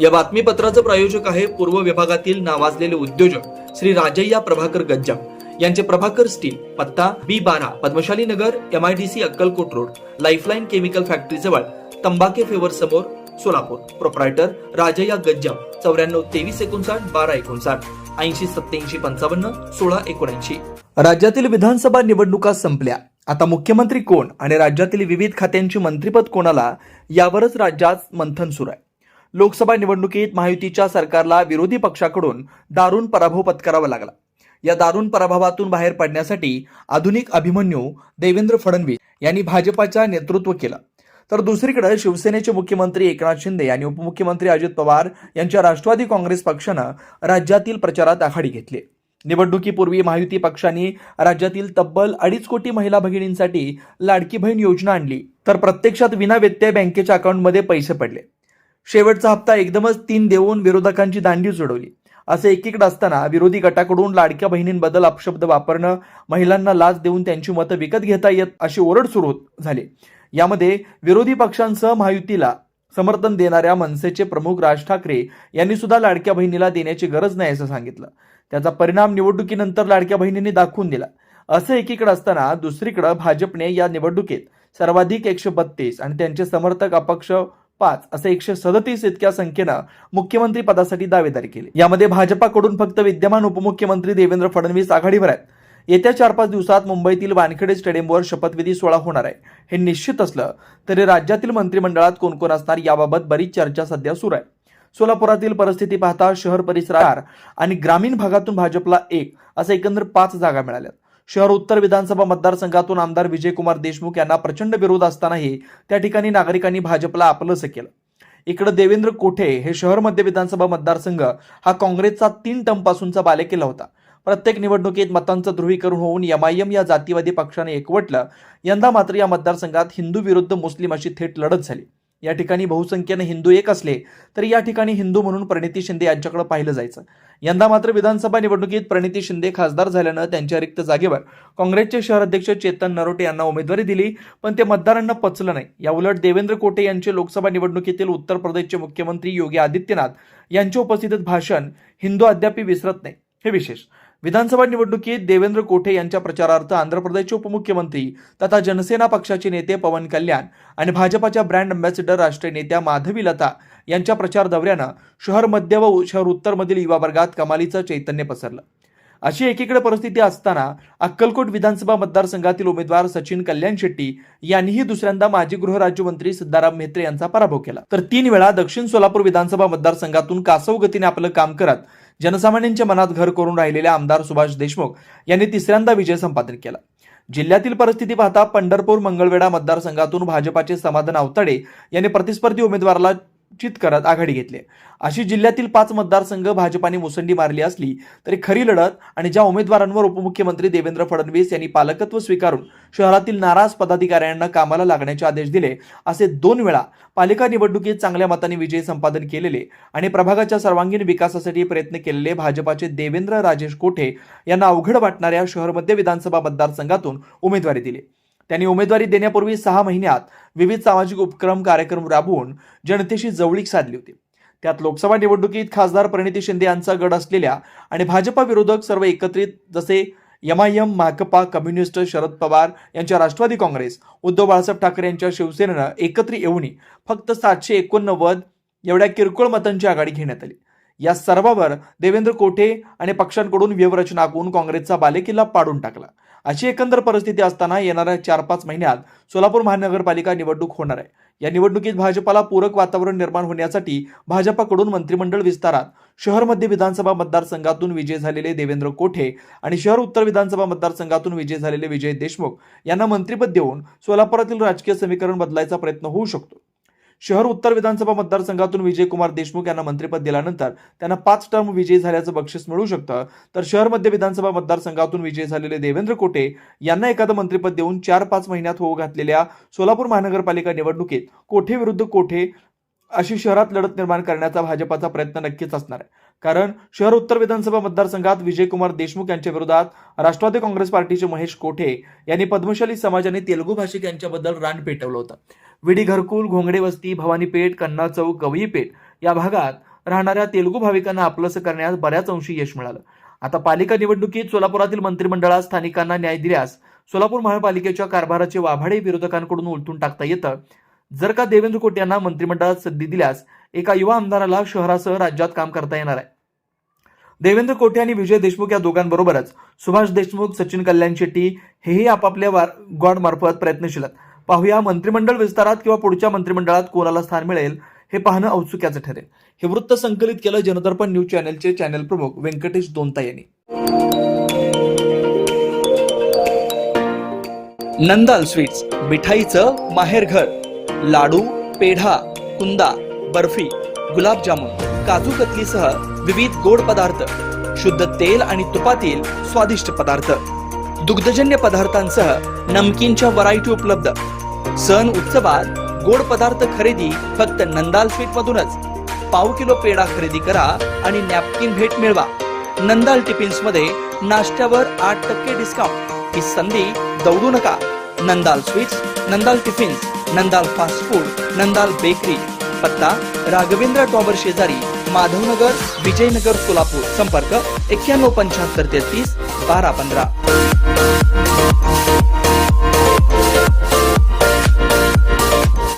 या बातमीपत्राचं प्रायोजक आहे पूर्व विभागातील नावाजलेले उद्योजक श्री राजय्या प्रभाकर गज्जा यांचे प्रभाकर स्टील पत्ता बी बारा Padmashali Nagar M I D C Akkalkot road lifeline chemical factory जवळ तंबाके फेवर समोर सोलापूर. प्रोप्रायटर राजय्या गज्जा चौऱ्याण्णव तेवीस एकोणसाठ बारा एकोणसाठ ऐंशी सत्याऐंशी पंचावन्न सोळा एकोणऐंशी. राज्यातील विधानसभा निवडणुका संपल्या. आता मुख्यमंत्री कोण आणि राज्यातील विविध खात्यांची मंत्रीपद कोणाला यावरच राज्यात मंथन सुरू आहे. लोकसभा निवडणुकीत महायुतीच्या सरकारला विरोधी पक्षाकडून दारुण पराभव पत्करावा लागला. या दारुण पराभवातून बाहेर पडण्यासाठी आधुनिक अभिमन्यू देवेंद्र फडणवीस यांनी भाजपाच्या नेतृत्व केलं. तर दुसरीकडे शिवसेनेचे मुख्यमंत्री एकनाथ शिंदे आणि उपमुख्यमंत्री अजित पवार यांच्या राष्ट्रवादी काँग्रेस पक्षानं राज्यातील प्रचारात आघाडी घेतली. निवडणुकीपूर्वी महायुती पक्षांनी राज्यातील तब्बल अडीच कोटी महिला भगिनींसाठी लाडकी बहीण योजना आणली. तर प्रत्यक्षात विना व्यत्यय बँकेच्या अकाउंटमध्ये पैसे पडले. शेवटचा हप्ता एकदमच तीन देऊन विरोधकांची दांडी सोडवली असं एकीकडे असताना विरोधी गटाकडून लाडक्या बहिणींबद्दल अपशब्द वापरणं महिलांना लाच देऊन त्यांची मतं विकत घेता येत अशी ओरड सुरू झाली. यामध्ये विरोधी पक्षांसह महायुतीला समर्थन देणाऱ्या मनसेचे प्रमुख राज ठाकरे यांनी सुद्धा लाडक्या बहिणीला देण्याची गरज नाही असं सांगितलं. त्याचा परिणाम निवडणुकीनंतर लाडक्या बहिणींनी दाखवून दिला. असं एकीकडे असताना दुसरीकडे भाजपने या निवडणुकीत सर्वाधिक एकशे बत्तीस आणि त्यांचे समर्थक अपक्ष पाच असे एकशे सदतीस इतक्या संख्येनं मुख्यमंत्री पदासाठी दावेदारी केली. यामध्ये भाजपाकडून फक्त विद्यमान उपमुख्यमंत्री देवेंद्र फडणवीस आघाडीवर आहेत. येत्या चार पाच दिवसात मुंबईतील वानखेडे स्टेडियमवर शपथविधी सोहळा होणार आहे. हे निश्चित असलं तरी राज्यातील मंत्रिमंडळात कोण कोण असणार याबाबत बरीच चर्चा सध्या सुरू आहे. सोलापुरातील परिस्थिती पाहता शहर परिसरात आणि ग्रामीण भागातून भाजपला एक असं एकंदर पाच जागा मिळाल्या शहर उत्तर विधानसभा मतदारसंघातून आमदार विजयकुमार देशमुख यांना प्रचंड विरोध असतानाही त्या ठिकाणी नागरिकांनी भाजपला आपलंसं केलं. इकडे देवेंद्र कोठे हे शहर मध्य विधानसभा मतदारसंघ हा काँग्रेसचा तीन टर्मपासूनचा बालेकिला बालेकिल्ला होता. प्रत्येक निवडणुकीत मतांचं ध्रुवीकरण होऊन एमआयएम या जातीवादी पक्षाने एकवटलं. यंदा मात्र या मतदारसंघात हिंदू विरुद्ध मुस्लिम अशी थेट लढत झाली. या ठिकाणी बहुसंख्येने हिंदू एक असले तरी या ठिकाणी हिंदू म्हणून प्रणिती शिंदे यांच्याकडे पाहिलं जायचं. यंदा मात्र विधानसभा निवडणुकीत प्रणिती शिंदे खासदार झाल्यानं त्यांच्या रिक्त जागेवर काँग्रेसचे शहर अध्यक्ष चेतन नरोटे यांना उमेदवारी दिली पण ते मतदारांना पचलं नाही. या उलट देवेंद्र कोटे यांचे लोकसभा निवडणुकीतील उत्तर प्रदेशचे मुख्यमंत्री योगी आदित्यनाथ यांच्या उपस्थितीत भाषण हिंदू अद्याप विसरत नाही. हे विशेष. विधानसभा निवडणुकीत देवेंद्र कोठे यांच्या प्रचारार्थ आंध्र प्रदेशचे उपमुख्यमंत्री तथा जनसेना पक्षाचे नेते पवन कल्याण आणि भाजपाच्या ब्रँड अँबॅसिडर राष्ट्रीय नेत्या माधवी लता यांच्या प्रचार दौऱ्यानं शहर मध्य व शहर उत्तरमधील युवा वर्गात कमालीचं चैतन्य पसरलं. अशी एकीकडे परिस्थिती असताना अक्कलकोट विधानसभा मतदारसंघातील उमेदवार सचिन कल्याण शेट्टी यांनीही दुसऱ्यांदा माजी गृहराज्यमंत्री सिद्धाराम म्हेत्रे यांचा पराभव केला. तर तीन वेळा दक्षिण सोलापूर विधानसभा मतदारसंघातून कासव गतीने आपलं काम करत जनसामान्यांच्या मनात घर करून राहिलेले आमदार सुभाष देशमुख यांनी तिसऱ्यांदा विजय संपादन केला. जिल्ह्यातील परिस्थिती पाहता पंढरपूर मंगळवेढा मतदारसंघातून भाजपाचे समाधान आवताडे यांनी प्रतिस्पर्धी उमेदवाराला चित करत आघाडी घेतली अशी जिल्ह्यातील पाच मतदारसंघ भाजपाने मुसंडी मारली असली तरी खरी लढत आणि ज्या उमेदवारांवर उपमुख्यमंत्री देवेंद्र फडणवीस यांनी पालकत्व स्वीकारून शहरातील नाराज पदाधिकाऱ्यांना कामाला लागण्याचे आदेश दिले असे दोन वेळा पालिका निवडणुकीत चांगल्या मताने विजय संपादन केलेले आणि प्रभागाच्या सर्वांगीण विकासासाठी प्रयत्न केलेले भाजपाचे देवेंद्र राजेश कोठे यांना अवघड वाटणाऱ्या शहर मध्य विधानसभा मतदारसंघातून उमेदवारी दिली. त्यांनी उमेदवारी देण्यापूर्वी सहा महिन्यात विविध सामाजिक उपक्रम कार्यक्रम राबवून जनतेशी जवळीक साधली होती. त्यात लोकसभा निवडणुकीत खासदार प्रणिती शिंदे यांचा गड असलेल्या आणि भाजपा विरोधक सर्व एकत्रित जसे यमायम माकपा कम्युनिस्ट शरद पवार यांच्या राष्ट्रवादी काँग्रेस उद्धव बाळासाहेब ठाकरे यांच्या शिवसेनेनं एकत्र येऊनही फक्त सातशे एकोणनव्वद एवढ्या किरकोळ मतांची आघाडी घेण्यात आली. या सर्वावर देवेंद्र कोठे आणि पक्षांकडून व्यूहरचना करून काँग्रेसचा बालेकिल्ला पाडून टाकला. अशी एकंदर परिस्थिती असताना येणाऱ्या चार पाच महिन्यात सोलापूर महानगरपालिका निवडणूक होणार आहे. या निवडणुकीत भाजपाला पूरक वातावरण निर्माण होण्यासाठी भाजपाकडून मंत्रिमंडळ विस्तारात शहर मध्य विधानसभा मतदारसंघातून विजय झालेले देवेंद्र कोठे आणि शहर उत्तर विधानसभा मतदारसंघातून विजय झालेले विजय देशमुख यांना मंत्रिपद देऊन सोलापुरातील राजकीय समीकरण बदलायचा प्रयत्न होऊ शकतो. शहर उत्तर विधानसभा मतदारसंघातून विजयकुमार देशमुख यांना मंत्रिपद दिल्यानंतर त्यांना पाच टर्म विजयी झाल्याचं बक्षीस मिळू शकतं. तर शहर मध्य विधानसभा मतदारसंघातून विजयी झालेले देवेंद्र कोटे यांना एखादं मंत्रिपद देऊन चार पाच महिन्यात होऊ घातलेल्या सोलापूर महानगरपालिका निवडणुकीत कोठे विरुद्ध कोठे अशी शहरात लढत निर्माण करण्याचा भाजपाचा प्रयत्न नक्कीच असणार आहे. कारण शहर उत्तर विधानसभा मतदारसंघात विजयकुमार देशमुख यांच्या विरोधात राष्ट्रवादी काँग्रेस पार्टीचे महेश कोठे यांनी पद्मशाली समाजाने तेलुगू भाषिक यांच्याबद्दल रान पेटवलं होतं. विडी घरकुल घोंगडे वस्ती भवानीपेठ कन्ना चौक गवई पेठ या भागात राहणाऱ्या तेलुगू भाविकांना आपलंसं करण्यास बऱ्याच अंशी यश मिळालं. आता पालिका निवडणुकीत सोलापुरातील मंत्रिमंडळात स्थानिकांना न्याय दिल्यास सोलापूर महापालिकेच्या कारभाराचे वाभाडे विरोधकांकडून उलटून टाकता येतं. जर का देवेंद्र कोट यांना मंत्रिमंडळात संधी दिल्यास एका युवा आमदाराला शहरासह राज्यात काम करता येणार आहे. देवेंद्र कोठे आणि विजय देशमुख या दोघांबरोबरच सुभाष देशमुख सचिन कल्याण शेट्टी हेही आपापल्या वार गॉड प्रयत्नशील आहेत. पाहूया मंत्रिमंडळ विस्तारात किंवा पुढच्या मंत्रिमंडळात कोणाला स्थान मिळेल हे पाहणं औत्सुक्याचं ठरेल. हे वृत्त संकलित केलं जनदर्पण न्यूज चॅनलचे चॅनल प्रमुख व्यंकटेश दोनता यांनी. नंदाल स्वीट्स मिठाईचं माहेरघर लाडू पेढा कुंदा बर्फी गुलाबजामुन काजू कतलीसह विविध गोड पदार्थ शुद्ध तेल आणि तुपातील स्वादिष्ट पदार्थ. दुग्धजन्य पदार्थांसह नमकीनच्या व्हरायटी उपलब्ध. सण उत्सवात गोड पदार्थ खरेदी फक्त नंदाल स्वीट मधूनच. पाव किलो पेढा खरेदी करा आणि नॅपकिन भेट मिळवा. नंदाल टिफिन्समध्ये नाश्त्यावर आठ टक्के डिस्काउंट ही संधी दौडू नका. Nandal sweets Nandal tiffins Nandal fast food Nandal bakery पत्ता राघवेंद्र टॉवर शेजारी माधवनगर विजयनगर सोलापूर. संपर्क एक्क्याण्णव पंच्याहत्तर तेहतीस बारा पंधरा.